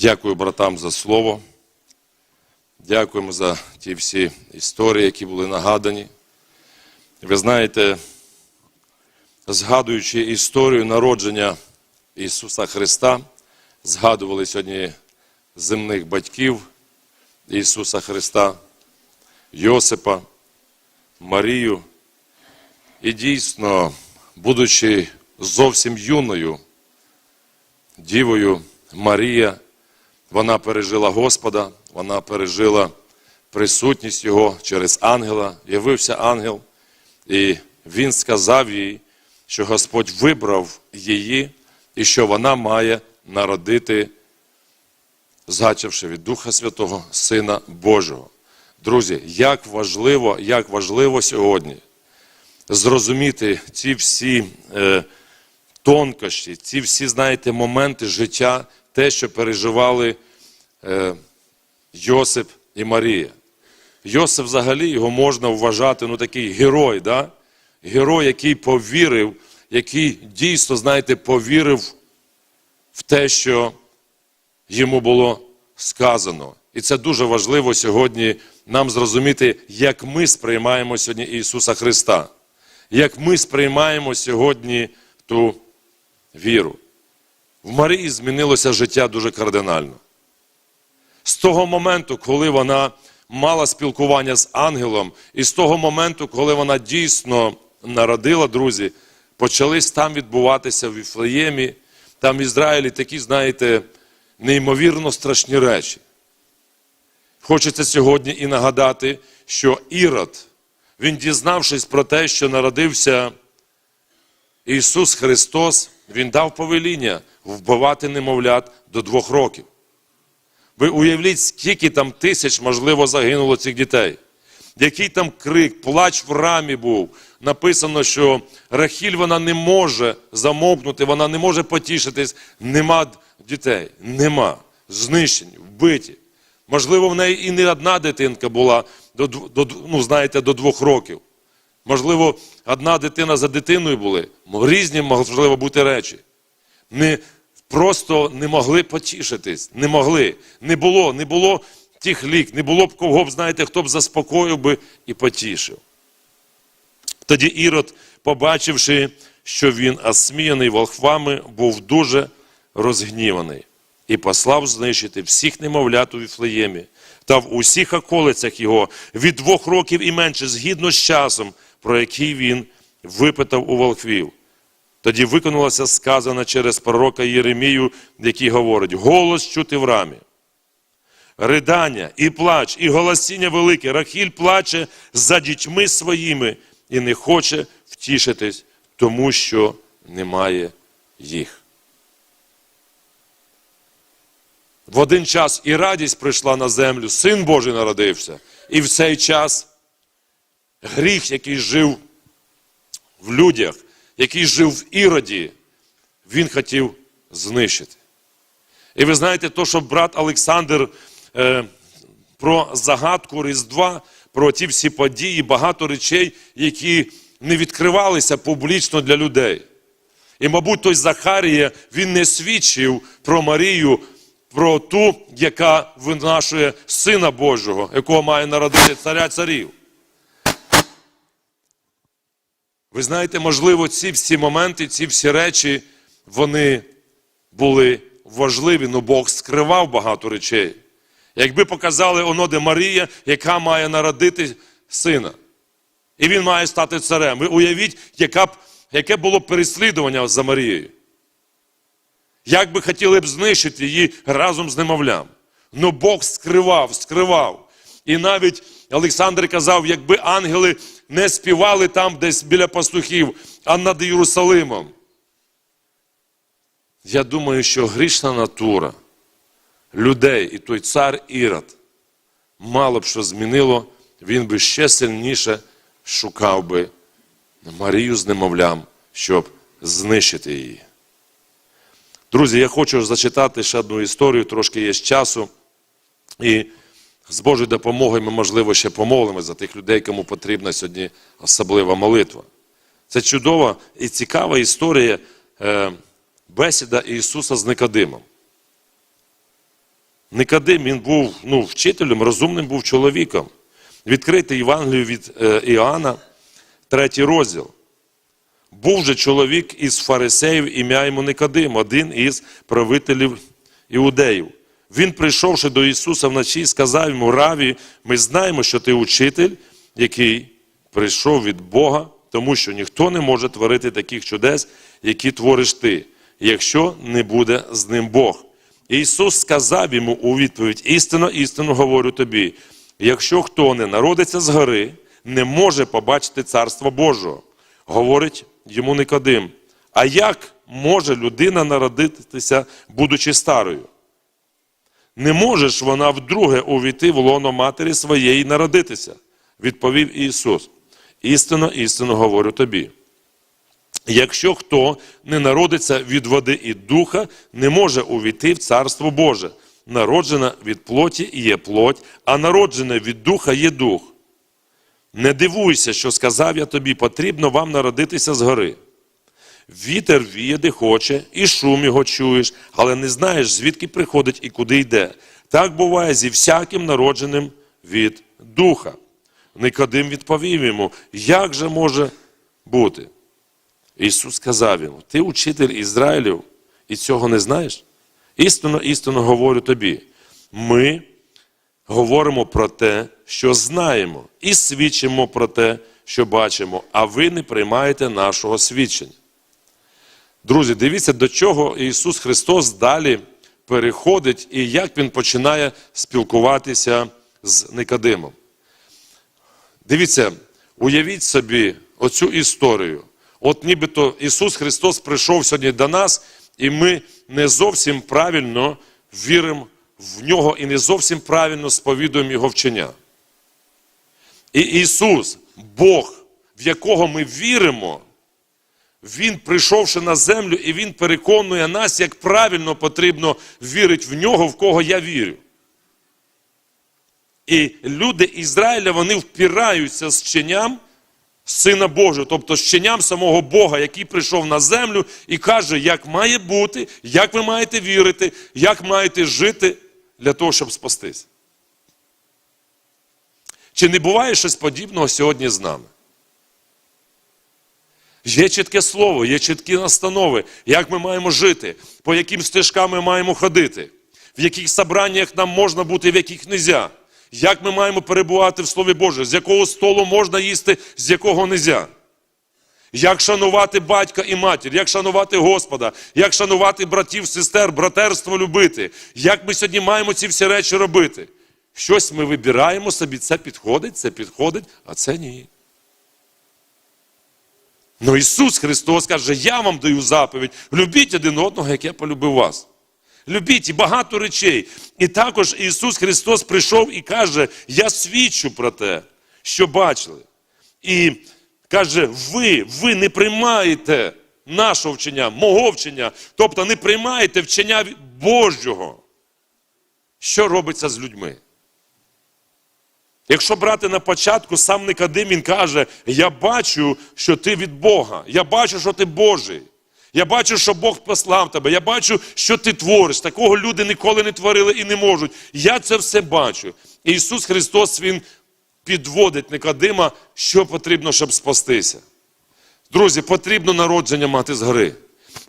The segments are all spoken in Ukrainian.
Дякую братам за слово. Дякуємо за ті всі історії, які були нагадані. Ви знаєте, згадуючи історію народження Ісуса Христа, згадували сьогодні земних батьків Ісуса Христа, Йосипа, Марію. І дійсно, будучи зовсім юною дівою Марія, вона пережила Господа, вона пережила присутність Його через ангела. Явився ангел, і він сказав їй, що Господь вибрав її і що вона має народити, зачавши від Духа Святого Сина Божого. Друзі, як важливо, як важливо сьогодні зрозуміти ці всі е, тонкощі, ці всі, знаєте, моменти життя, те, що переживали е, Йосип і Марія. Йосип взагалі його можна вважати, ну такий герой, да? герой, який повірив, який дійсно, знаєте, повірив в те, що йому було сказано. І це дуже важливо сьогодні нам зрозуміти, як ми сприймаємо сьогодні Ісуса Христа, як ми сприймаємо сьогодні ту віру. В Марії змінилося життя дуже кардинально. З того моменту, коли вона мала спілкування з ангелом, і з того моменту, коли вона дійсно народила, друзі, почались там відбуватися в Віфлеємі, там в Ізраїлі такі, знаєте, неймовірно страшні речі. Хочеться сьогодні і нагадати, що Ірод, він дізнавшись про те, що народився Ісус Христос, Він дав повеління вбивати немовлят до двох років. Ви уявіть, скільки там тисяч, можливо, загинуло цих дітей. Який там крик, плач в рамі був. Написано, що Рахіль вона не може замовкнути, вона не може потішитись. Нема дітей, нема. Знищені, вбиті. Можливо, в неї і не одна дитинка була, до, до, ну, знаєте, до двох років. Можливо, одна дитина за дитиною були. Різні, можливо, бути речі. Не, просто не могли потішитись. Не могли. Не було, не було тих лік, не було б кого б, знаєте, хто б заспокоїв би і потішив. Тоді Ірод, побачивши, що він осміяний волхвами, був дуже розгніваний і послав знищити всіх немовлят у Віфлеємі та в усіх околицях його від двох років і менше, згідно з часом, про який він випитав у волхвів. Тоді виконалося сказане через пророка Єремію, який говорить: голос чути в рамі. Ридання і плач, і голосіння велике. Рахіль плаче за дітьми своїми і не хоче втішитись, тому що немає їх. В один час і радість прийшла на землю, син Божий народився. І в цей час гріх, який жив в людях, який жив в іроді, він хотів знищити. І ви знаєте, то, що брат Олександр е, про загадку Різдва, про ті всі події, багато речей, які не відкривалися публічно для людей. І, мабуть, той Захарія, він не свідчив про Марію, про ту, яка винашує Сина Божого, якого має народити царя царів. Ви знаєте, можливо, ці всі моменти, ці всі речі, вони були важливі, але Бог скривав багато речей. Якби показали оно, де Марія, яка має народити сина. І він має стати царем. Ви уявіть, яка б, яке було переслідування за Марією. Як би хотіли б знищити її разом з немовлям. Ну Бог скривав, скривав. І навіть Олександр казав, якби ангели не співали там десь біля пастухів, а над Єрусалимом. Я думаю, що грішна натура людей і той цар Ірод мало б що змінило, він би ще сильніше шукав би Марію з немовлям, щоб знищити її. Друзі, я хочу зачитати ще одну історію, трошки є часу. І з Божою допомогою ми, можливо, ще помолимо за тих людей, кому потрібна сьогодні особлива молитва. Це чудова і цікава історія е, бесіда Ісуса з Никодимом. Никодим, він був ну, вчителем, розумним був чоловіком. Відкрити Євангелію від е, Іоанна, третій розділ. Був же чоловік із фарисеїв, ім'я йому Никодим, один із правителів іудеїв. Він, прийшовши до Ісуса вночі, сказав йому, Раві, ми знаємо, що ти учитель, який прийшов від Бога, тому що ніхто не може творити таких чудес, які твориш ти, якщо не буде з ним Бог. І Ісус сказав йому у відповідь: істинно, істинно говорю тобі, якщо хто не народиться згори, не може побачити Царство Божого. Говорить йому Никодим. А як може людина народитися, будучи старою? Не можеш вона вдруге увійти в лоно матері своєї народитися, відповів Ісус. Істинно, істинно говорю тобі. Якщо хто не народиться від води і духа, не може увійти в Царство Боже. Народжена від плоті є плоть, а народжена від духа є дух. Не дивуйся, що сказав я тобі, потрібно вам народитися згори. Вітер віє, де хоче, і шум його чуєш, але не знаєш, звідки приходить і куди йде. Так буває зі всяким народженим від духа. Никодим відповів йому, як же може бути? Ісус сказав йому: Ти учитель Ізраїлів, і цього не знаєш? Істинно, істинно говорю тобі. Ми говоримо про те, що знаємо, і свідчимо про те, що бачимо, а ви не приймаєте нашого свідчення. Друзі, дивіться, до чого Ісус Христос далі переходить і як Він починає спілкуватися з Никодимом. Дивіться, уявіть собі оцю історію. От нібито Ісус Христос прийшов сьогодні до нас, і ми не зовсім правильно віримо в Нього і не зовсім правильно сповідуємо Його вчення. І Ісус, Бог, в якого ми віримо, Він, прийшовши на землю, і Він переконує нас, як правильно потрібно вірити в нього, в кого я вірю. І люди Ізраїля вони впираються з вченням Сина Божого, тобто з вченням самого Бога, який прийшов на землю і каже, як має бути, як ви маєте вірити, як маєте жити для того, щоб спастись. Чи не буває щось подібного сьогодні з нами? Є чітке слово, є чіткі настанови, як ми маємо жити, по яким стежкам ми маємо ходити, в яких собраннях нам можна бути, в яких нельзя. Як ми маємо перебувати в Слові Боже, з якого столу можна їсти, з якого нельзя. Як шанувати батька і матір, як шанувати Господа, як шанувати братів, сестер, братерство любити, як ми сьогодні маємо ці всі речі робити. Щось ми вибираємо собі, це підходить, це підходить, а це ні. Ну Ісус Христос каже, я вам даю заповідь, любіть один одного, як я полюбив вас. Любіть і багато речей. І також Ісус Христос прийшов і каже, я свідчу про те, що бачили. І каже, ви, ви не приймаєте нашого вчення, мого вчення, тобто не приймаєте вчення Божого. Що робиться з людьми? Якщо брати на початку, сам Никодим, він каже, я бачу, що ти від Бога, я бачу, що ти Божий. Я бачу, що Бог послав тебе. Я бачу, що ти твориш. Такого люди ніколи не творили і не можуть. Я це все бачу. І Ісус Христос Він підводить Никодима, що потрібно, щоб спастися. Друзі, потрібно народження мати згори.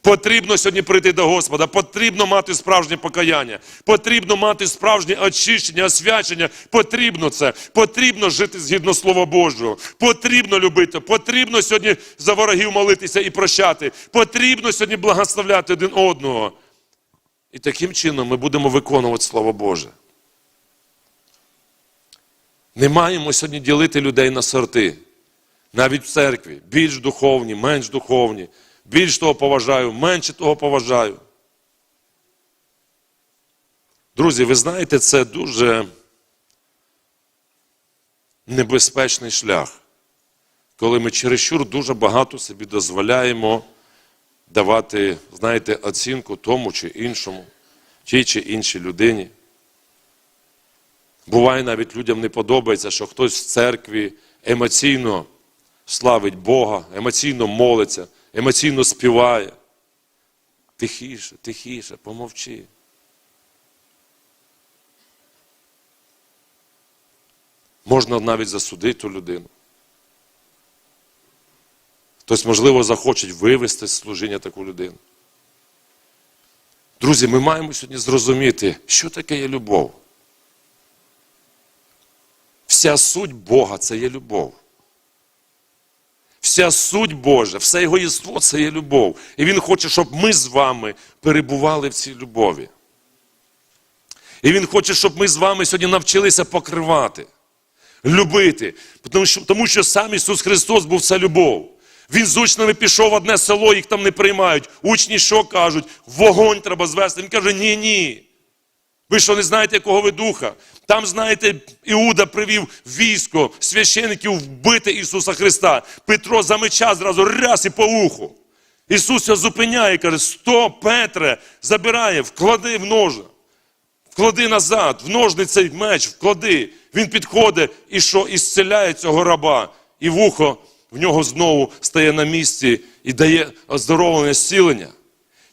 Потрібно сьогодні прийти до Господа, потрібно мати справжнє покаяння, потрібно мати справжнє очищення, освячення. Потрібно це, потрібно жити згідно Слова Божого, потрібно любити, потрібно сьогодні за ворогів молитися і прощати, потрібно сьогодні благословляти один одного. І таким чином ми будемо виконувати Слово Боже. Не маємо сьогодні ділити людей на сорти, навіть в церкві, більш духовні, менш духовні. Більш того поважаю, менше того поважаю. Друзі, ви знаєте, це дуже небезпечний шлях, коли ми чересчур дуже багато собі дозволяємо давати, знаєте, оцінку тому чи іншому, тій чи іншій людині. Буває, навіть людям не подобається, що хтось в церкві емоційно славить Бога, емоційно молиться емоційно співає. Тихіше, тихіше, помовчи. Можна навіть засудити людину. Хтось, можливо, захоче вивести з служіння таку людину. Друзі, ми маємо сьогодні зрозуміти, що таке є любов. Вся суть Бога це є любов. Вся суть Божа, все його єство це є любов. І Він хоче, щоб ми з вами перебували в цій любові. І Він хоче, щоб ми з вами сьогодні навчилися покривати, любити. Тому що, тому що сам Ісус Христос був ця любов. Він з учнями пішов в одне село, їх там не приймають. Учні що кажуть? Вогонь треба звести. Він каже, ні, ні. Ви що не знаєте, якого ви духа? Там, знаєте, Іуда привів військо священиків вбити Ісуса Христа. Петро за меча зразу раз і по уху. Ісус його зупиняє і каже: Стоп, Петре, забирає, вклади в ножа. Вклади назад, в ножний цей меч, вклади. Він підходить і що? І цього раба. І вухо в нього знову стає на місці і дає оздоровлення, зцілення.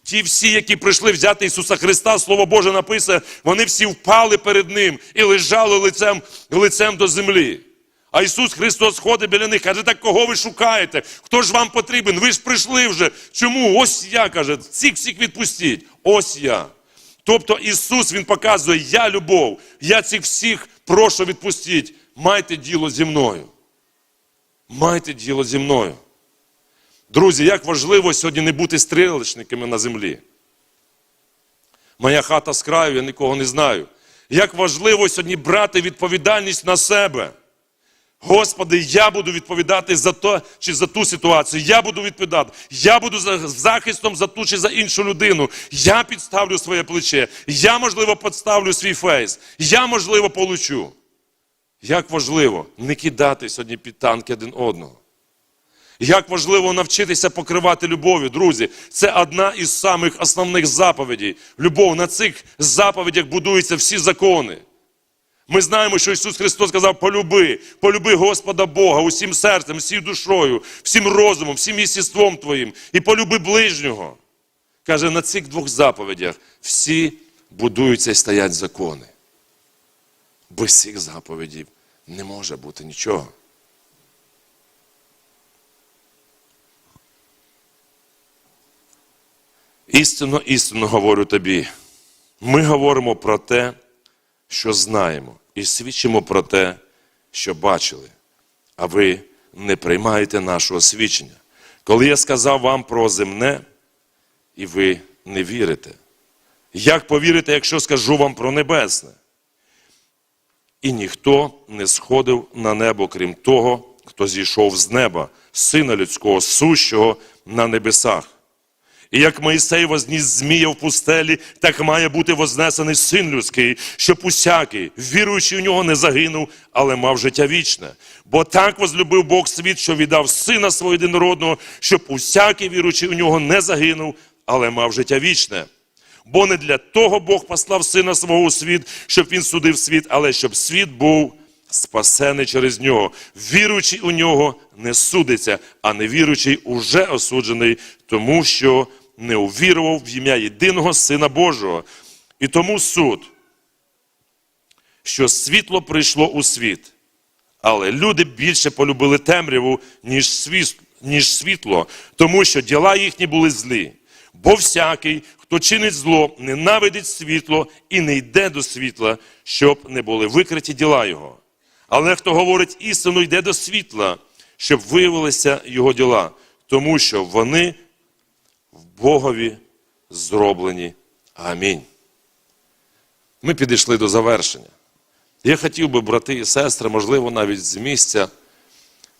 Ті всі, які прийшли взяти Ісуса Христа, Слово Боже написано, вони всі впали перед Ним і лежали лицем, лицем до землі. А Ісус Христос ходить біля них, каже, так кого ви шукаєте? Хто ж вам потрібен? Ви ж прийшли вже. Чому? Ось я, каже, всіх всіх відпустіть. Ось я. Тобто Ісус Він показує, я любов, я цих всіх прошу відпустіть. Майте діло зі мною. Майте діло зі мною. Друзі, як важливо сьогодні не бути стрілечниками на землі. Моя хата з краю, я нікого не знаю. Як важливо сьогодні брати відповідальність на себе. Господи, я буду відповідати за то чи за ту ситуацію. Я буду відповідати. Я буду за захистом за ту чи за іншу людину. Я підставлю своє плече. Я, можливо, підставлю свій фейс. Я, можливо, получу. Як важливо не кидати сьогодні під танки один одного. Як важливо навчитися покривати любов'ю, друзі. Це одна із самих основних заповідей. Любов на цих заповідях будуються всі закони. Ми знаємо, що Ісус Христос сказав: полюби, полюби Господа Бога усім серцем, всією душою, всім розумом, всім єстеством твоїм, і полюби ближнього. Каже, на цих двох заповідях всі будуються і стоять закони. Без цих заповідей не може бути нічого. Істинно, істинно говорю тобі. Ми говоримо про те, що знаємо, і свідчимо про те, що бачили, а ви не приймаєте нашого свідчення. Коли я сказав вам про земне, і ви не вірите. Як повірите, якщо скажу вам про небесне? І ніхто не сходив на небо, крім того, хто зійшов з неба, сина людського, сущого на небесах. І як Моїсей возніс змія в пустелі, так має бути вознесений син людський, щоб усякий, віруючий в нього, не загинув, але мав життя вічне. Бо так возлюбив Бог світ, що віддав сина свого єдинородного, щоб усякий, віруючий у нього, не загинув, але мав життя вічне. Бо не для того Бог послав сина свого у світ, щоб він судив світ, але щоб світ був спасений через нього. Віруючий у нього не судиться, а невіруючий уже осуджений, тому що не увірував в ім'я єдиного Сина Божого. І тому суд, що світло прийшло у світ, але люди більше полюбили темряву, ніж світ- ніж світло, тому що діла їхні були злі. Бо всякий, хто чинить зло, ненавидить світло і не йде до світла, щоб не були викриті діла його. Але хто говорить істину, йде до світла, щоб виявилися його діла, тому що вони в Богові зроблені. Амінь. Ми підійшли до завершення. Я хотів би, брати і сестри, можливо, навіть з місця,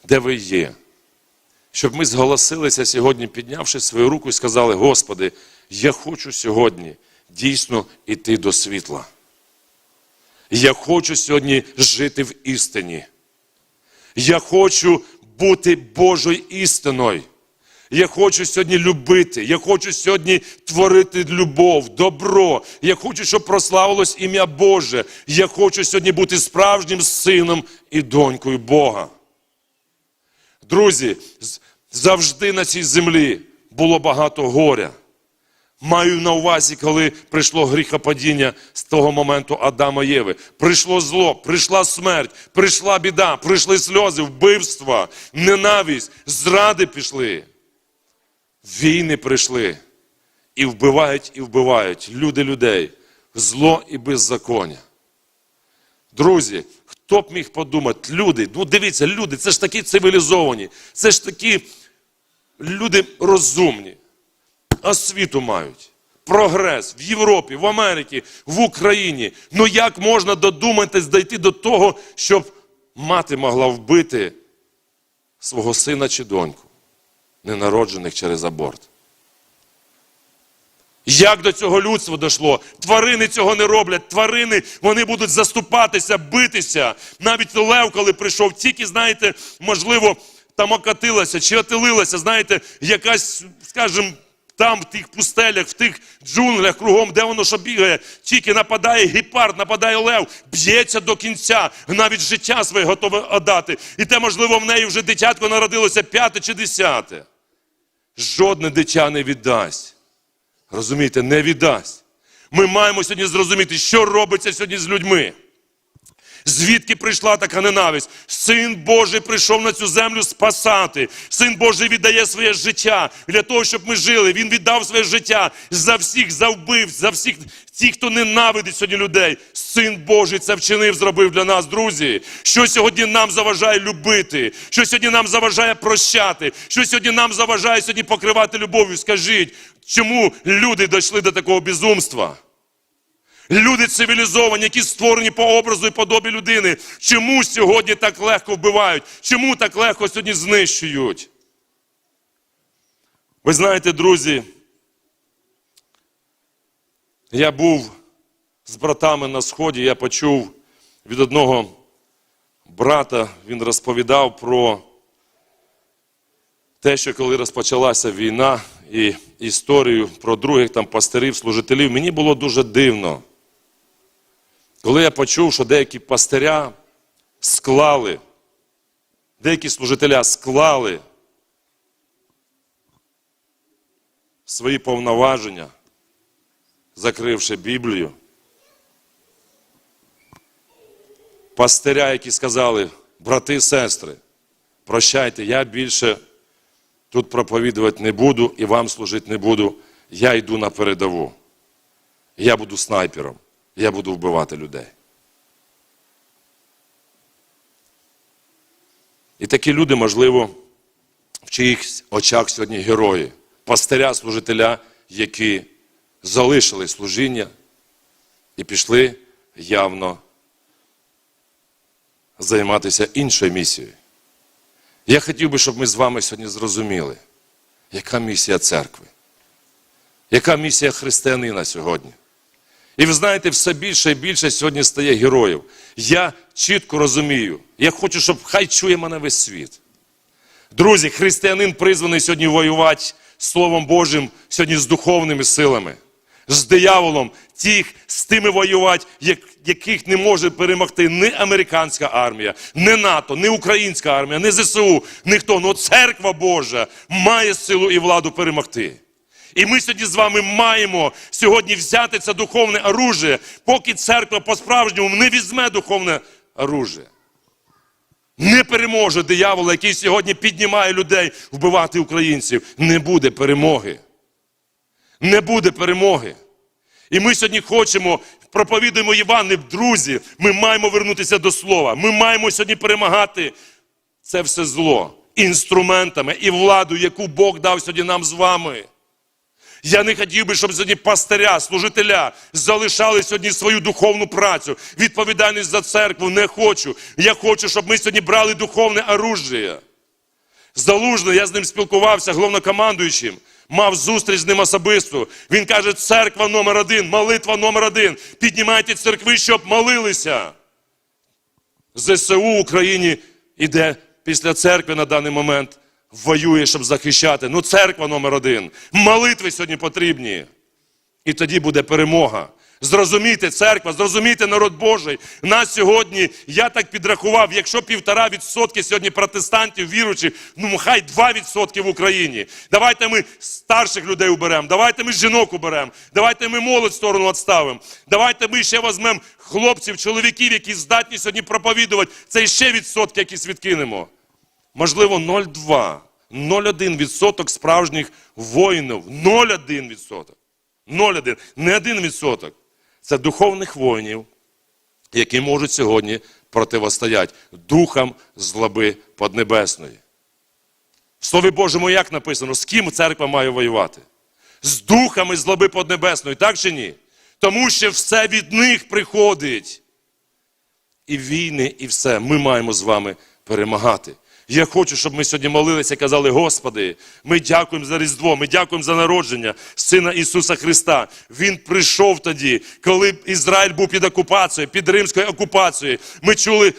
де ви є, щоб ми зголосилися сьогодні, піднявши свою руку і сказали: Господи, я хочу сьогодні дійсно йти до світла. Я хочу сьогодні жити в істині. Я хочу бути Божою істиною. Я хочу сьогодні любити, я хочу сьогодні творити любов, добро. Я хочу, щоб прославилось ім'я Боже. Я хочу сьогодні бути справжнім сином і донькою Бога. Друзі, завжди на цій землі було багато горя, Маю на увазі, коли прийшло гріхопадіння з того моменту Адама Єви. Прийшло зло, прийшла смерть, прийшла біда, прийшли сльози, вбивства, ненависть, зради пішли. Війни прийшли. І вбивають, і вбивають люди людей. Зло і беззаконня. Друзі, хто б міг подумати, люди, ну дивіться, люди, це ж такі цивілізовані, це ж такі люди розумні, освіту мають. Прогрес в Європі, в Америці, в Україні. Ну як можна додуматись дійти до того, щоб мати могла вбити свого сина чи доньку, ненароджених через аборт? Як до цього людство дійшло? Тварини цього не роблять. Тварини вони будуть заступатися, битися. Навіть лев, коли прийшов, тільки, знаєте, можливо, там окатилася чи отилилася, знаєте, якась, скажімо, там, в тих пустелях, в тих джунглях кругом, де воно що бігає, тільки нападає гепард, нападає лев, б'ється до кінця, навіть життя своє готове отдати. І те, можливо, в неї вже дитятко народилося п'яте чи десяте. Жодне дитя не віддасть. Розумієте, не віддасть. Ми маємо сьогодні зрозуміти, що робиться сьогодні з людьми. Звідки прийшла така ненависть? Син Божий прийшов на цю землю спасати. Син Божий віддає своє життя для того, щоб ми жили. Він віддав своє життя за всіх, за вбивць, за всіх тих, хто ненавидить сьогодні людей. Син Божий це вчинив, зробив для нас, друзі. Що сьогодні нам заважає любити? Що сьогодні нам заважає прощати? Що сьогодні нам заважає сьогодні покривати любов'ю? Скажіть, чому люди дійшли до такого безумства? Люди цивілізовані, які створені по образу і подобі людини. Чому сьогодні так легко вбивають? Чому так легко сьогодні знищують? Ви знаєте, друзі, я був з братами на сході, я почув від одного брата, він розповідав про те, що коли розпочалася війна і історію про других там пастирів, служителів, мені було дуже дивно. Коли я почув, що деякі пастиря склали, деякі служителя склали свої повноваження, закривши Біблію, пастиря, які сказали, брати сестри, прощайте, я більше тут проповідувати не буду і вам служити не буду, я йду на передову. Я буду снайпером я буду вбивати людей. І такі люди, можливо, в чиїхсь очах сьогодні герої, пастиря, служителя, які залишили служіння і пішли явно займатися іншою місією. Я хотів би, щоб ми з вами сьогодні зрозуміли, яка місія церкви, яка місія християнина сьогодні. І ви знаєте, все більше і більше сьогодні стає героїв. Я чітко розумію, я хочу, щоб хай чує мене весь світ. Друзі, християнин призваний сьогодні воювати Словом Божим, сьогодні з духовними силами, з дияволом, тих, з тими воювати, яких не може перемогти ні американська армія, ні НАТО, ні українська армія, ні ЗСУ, ніхто. Ну церква Божа має силу і владу перемогти. І ми сьогодні з вами маємо сьогодні взяти це духовне оружие, поки церква по-справжньому не візьме духовне оружие. Не переможе диявола, який сьогодні піднімає людей вбивати українців. Не буде перемоги. Не буде перемоги. І ми сьогодні хочемо, проповідуємо Івани, друзі, ми маємо вернутися до слова. Ми маємо сьогодні перемагати це все зло інструментами і владу, яку Бог дав сьогодні нам з вами. Я не хотів би, щоб сьогодні пастиря, служителя залишали сьогодні свою духовну працю, відповідальність за церкву не хочу. Я хочу, щоб ми сьогодні брали духовне оружие. Залужний, я з ним спілкувався, головнокомандуючим, мав зустріч з ним особисто. Він каже, церква номер один, молитва номер один. Піднімайте церкви, щоб молилися. ЗСУ в Україні іде після церкви на даний момент воює, щоб захищати. Ну, церква номер один. Молитви сьогодні потрібні. І тоді буде перемога. Зрозумійте, церква, зрозумійте народ Божий. Нас сьогодні, я так підрахував, якщо півтора відсотки сьогодні протестантів віруючих, ну хай два відсотки в Україні. Давайте ми старших людей уберемо, давайте ми жінок уберемо, давайте ми молодь в сторону відставимо. Давайте ми ще візьмемо хлопців, чоловіків, які здатні сьогодні проповідувати. Це ще відсотки якісь відкинемо. Можливо, 0,2, 0,1 відсоток справжніх воїнів. 0,1 відсоток. 0,1, не 1 відсоток. Це духовних воїнів, які можуть сьогодні противостояти духам злоби поднебесної. В Слові Божому як написано, з ким церква має воювати? З духами злоби поднебесної, так чи ні? Тому що все від них приходить. І війни, і все. Ми маємо з вами перемагати. Я хочу, щоб ми сьогодні молилися і казали, Господи, ми дякуємо за Різдво, ми дякуємо за народження Сина Ісуса Христа. Він прийшов тоді, коли Ізраїль був під окупацією, під римською окупацією. Ми чули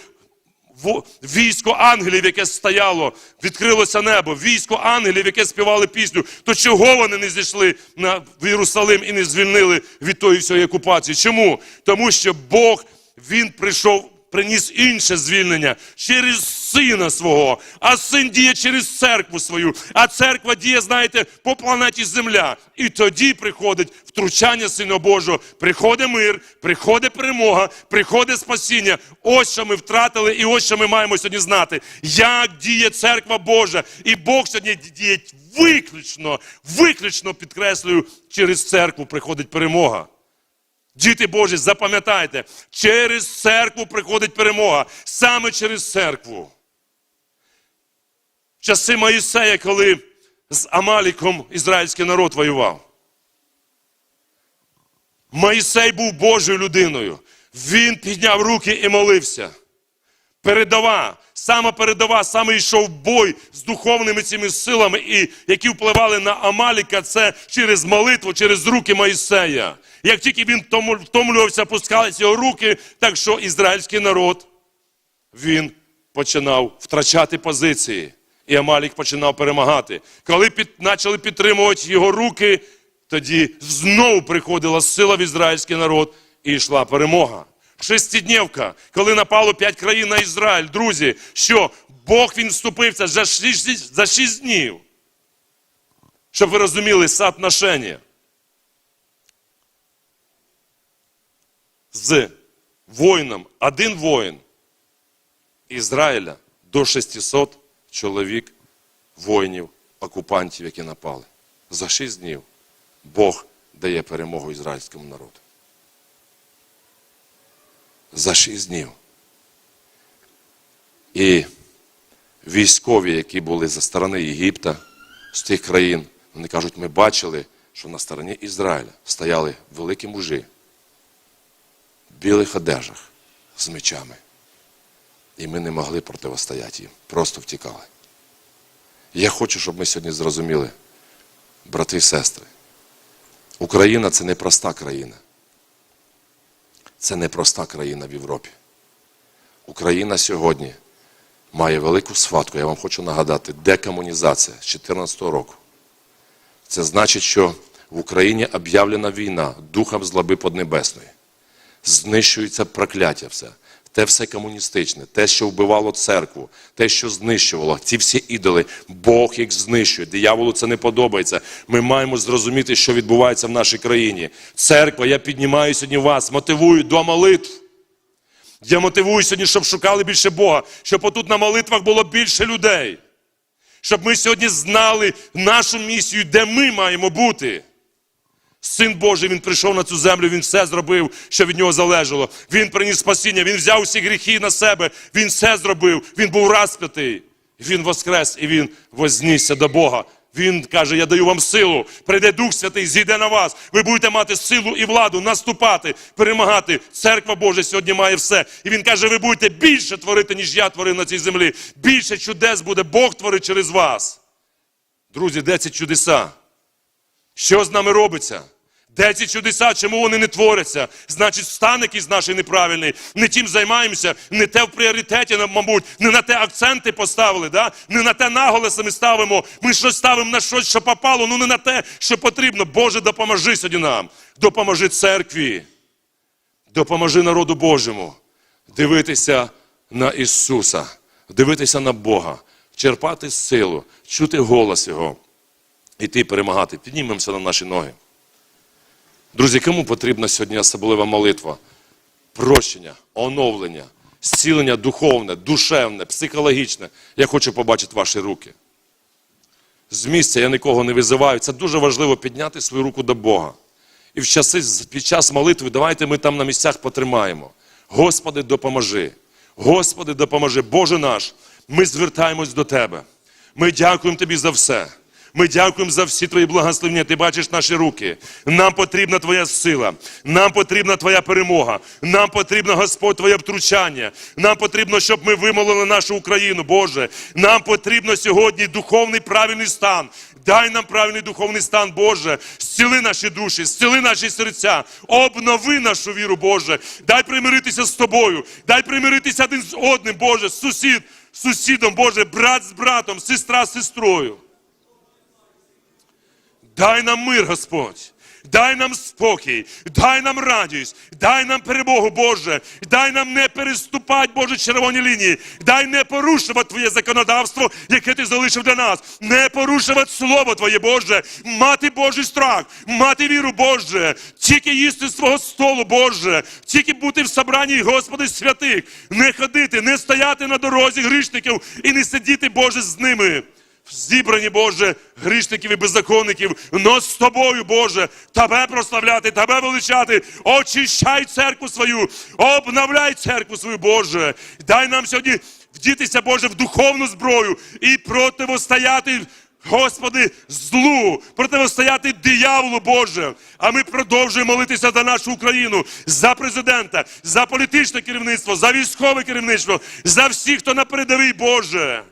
військо ангелів, яке стояло, відкрилося небо, військо ангелів, яке співали пісню. То чого вони не зійшли на Єрусалим і не звільнили від тої всієї окупації? Чому? Тому що Бог він прийшов, приніс інше звільнення через сина свого, а син діє через церкву свою, а церква діє, знаєте, по планеті Земля. І тоді приходить втручання Сина Божого, приходить мир, приходить перемога, приходить спасіння. Ось що ми втратили, і ось що ми маємо сьогодні знати, як діє церква Божа. І Бог сьогодні діє виключно, виключно підкреслюю, через церкву приходить перемога. Діти Божі, запам'ятайте, через церкву приходить перемога. Саме через церкву. Часи Моїсея, коли з Амаліком ізраїльський народ воював. Моїсей був Божою людиною. Він підняв руки і молився. Передова, саме передова, саме йшов бой з духовними цими силами, і які впливали на Амаліка, це через молитву, через руки Моїсея. Як тільки він втомлювався, пускались його руки, так що ізраїльський народ він починав втрачати позиції. І Амалік починав перемагати. Коли під, почали підтримувати його руки, тоді знову приходила сила в ізраїльський народ і йшла перемога. Шестиднівка, коли напало п'ять країн на Ізраїль, друзі, що Бог він вступився за шість, за шість днів. Щоб ви розуміли соотношення. З воїном, один воїн Ізраїля до 600 чоловік воїнів, окупантів, які напали. За шість днів Бог дає перемогу ізраїльському народу. За шість днів. І військові, які були за сторони Єгипта, з тих країн, вони кажуть, ми бачили, що на стороні Ізраїля стояли великі мужі в білих одежах з мечами. І ми не могли противостояти їм, просто втікали. Я хочу, щоб ми сьогодні зрозуміли, брати і сестри, Україна це не проста країна. Це не проста країна в Європі. Україна сьогодні має велику схватку. Я вам хочу нагадати, декомунізація з 2014 року. Це значить, що в Україні об'явлена війна духом злоби поднебесної. Знищується прокляття все. Те все комуністичне, те, що вбивало церкву, те, що знищувало, ці всі ідоли, Бог їх знищує. Дияволу це не подобається. Ми маємо зрозуміти, що відбувається в нашій країні. Церква, я піднімаю сьогодні вас, мотивую до молитв. Я мотивую сьогодні, щоб шукали більше Бога, щоб отут на молитвах було більше людей. Щоб ми сьогодні знали нашу місію, де ми маємо бути. Син Божий, він прийшов на цю землю, він все зробив, що від нього залежало. Він приніс спасіння, він взяв усі гріхи на себе, він все зробив, він був розп'ятий. Він воскрес і він вознісся до Бога. Він каже: Я даю вам силу. Прийде Дух Святий, зійде на вас. Ви будете мати силу і владу, наступати, перемагати. Церква Божа сьогодні має все. І він каже: ви будете більше творити, ніж я творив на цій землі. Більше чудес буде Бог творить через вас. Друзі, де ці чудеса? Що з нами робиться? Де ці чудеса? Чому вони не творяться? Значить, стан якийсь наш неправильний. Не тим займаємося, не те в пріоритеті, мабуть, не на те акценти поставили, да? не на те наголоси ми ставимо. Ми щось ставимо на щось, що попало, ну не на те, що потрібно. Боже, допоможи сьогодні нам. Допоможи церкві. Допоможи народу Божому дивитися на Ісуса, дивитися на Бога, черпати силу, чути голос Його, іти перемагати. Піднімемося на наші ноги. Друзі, кому потрібна сьогодні особлива молитва? Прощення, оновлення, зцілення духовне, душевне, психологічне. Я хочу побачити ваші руки. З місця я нікого не визиваю. Це дуже важливо підняти свою руку до Бога. І в часи, під час молитви давайте ми там на місцях потримаємо. Господи, допоможи. Господи, допоможи. Боже наш, ми звертаємось до Тебе. Ми дякуємо Тобі за все. Ми дякуємо за всі твої благословення. Ти бачиш наші руки. Нам потрібна Твоя сила, нам потрібна Твоя перемога, нам потрібно, Господь, Твоє втручання. Нам потрібно, щоб ми вимолили нашу Україну, Боже. Нам потрібно сьогодні духовний правильний стан. Дай нам правильний духовний стан, Боже. Зціли наші душі, зціли наші серця, обнови нашу віру, Боже. Дай примиритися з тобою, дай примиритися один з одним, Боже, сусід з сусідом, Боже, брат з братом, сестра з сестрою. Дай нам мир, Господь. Дай нам спокій, дай нам радість, дай нам перемогу, Боже, дай нам не переступати, Боже, червоні лінії, дай не порушувати Твоє законодавство, яке ти залишив для нас, не порушувати Слово Твоє, Боже, мати Божий страх, мати віру, Боже, тільки їсти з Твого столу, Боже, тільки бути в собранні, Господи, святих, не ходити, не стояти на дорозі грішників і не сидіти, Боже, з ними зібрані, Боже, грішників і беззаконників, но з тобою, Боже, Тебе прославляти, Тебе величати, очищай церкву свою, обновляй церкву свою, Боже. Дай нам сьогодні вдітися, Боже, в духовну зброю і противостояти. Господи, злу, противостояти дияволу Боже. А ми продовжуємо молитися за нашу Україну, за президента, за політичне керівництво, за військове керівництво, за всіх, хто на передовій, Боже.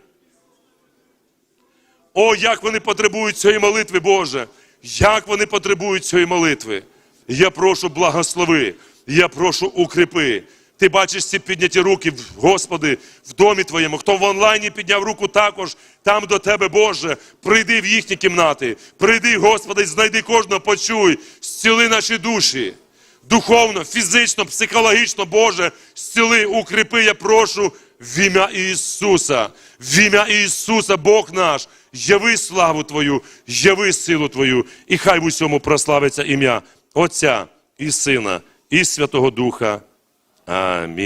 О, як вони потребують цієї молитви, Боже! Як вони потребують цієї молитви. Я прошу благослови, я прошу укріпи. Ти бачиш ці підняті руки, Господи, в домі Твоєму. Хто в онлайні підняв руку також, там до Тебе, Боже, прийди в їхні кімнати. Прийди, Господи, знайди кожного, почуй, зціли наші душі. Духовно, фізично, психологічно, Боже, зціли, укріпи, я прошу в ім'я Ісуса, в ім'я Ісуса, Бог наш, яви славу Твою, яви силу Твою, і хай в усьому прославиться ім'я Отця і Сина, і Святого Духа. Амінь.